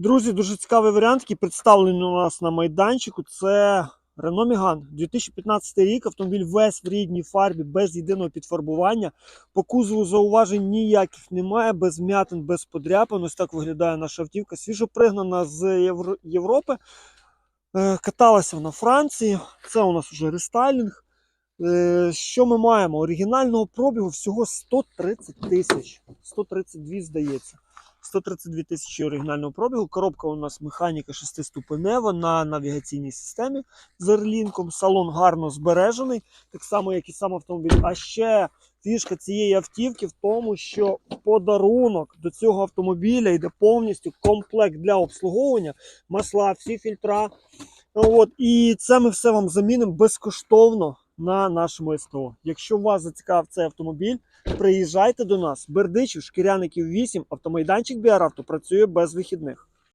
Друзі, дуже цікавий варіант, який представлений у нас на майданчику. Це Renault Megane. 2015 рік. Автомобіль весь в рідній фарбі, без єдиного підфарбування. По кузову зауважень ніяких немає, без м'ятин, без подряпин. Ось так виглядає наша автівка. Свіжо пригнана з Європи. Е, Каталася вона Франції. Це у нас вже рестайлінг. Е, Що ми маємо? Оригінального пробігу всього 130 тисяч. 132, здається. 132 тисячі оригінального пробігу. Коробка у нас механіка шестиступенева на навігаційній системі з Ерлінком. Салон гарно збережений, так само, як і сам автомобіль. А ще фішка цієї автівки в тому, що подарунок до цього автомобіля йде повністю комплект для обслуговування, масла, всі фільтра. От, і це ми все вам замінимо безкоштовно на нашому СТО. Якщо вас зацікавив цей автомобіль, приїжджайте до нас. Бердичів, Шкіряників 8, автомайданчик Біаравто працює без вихідних.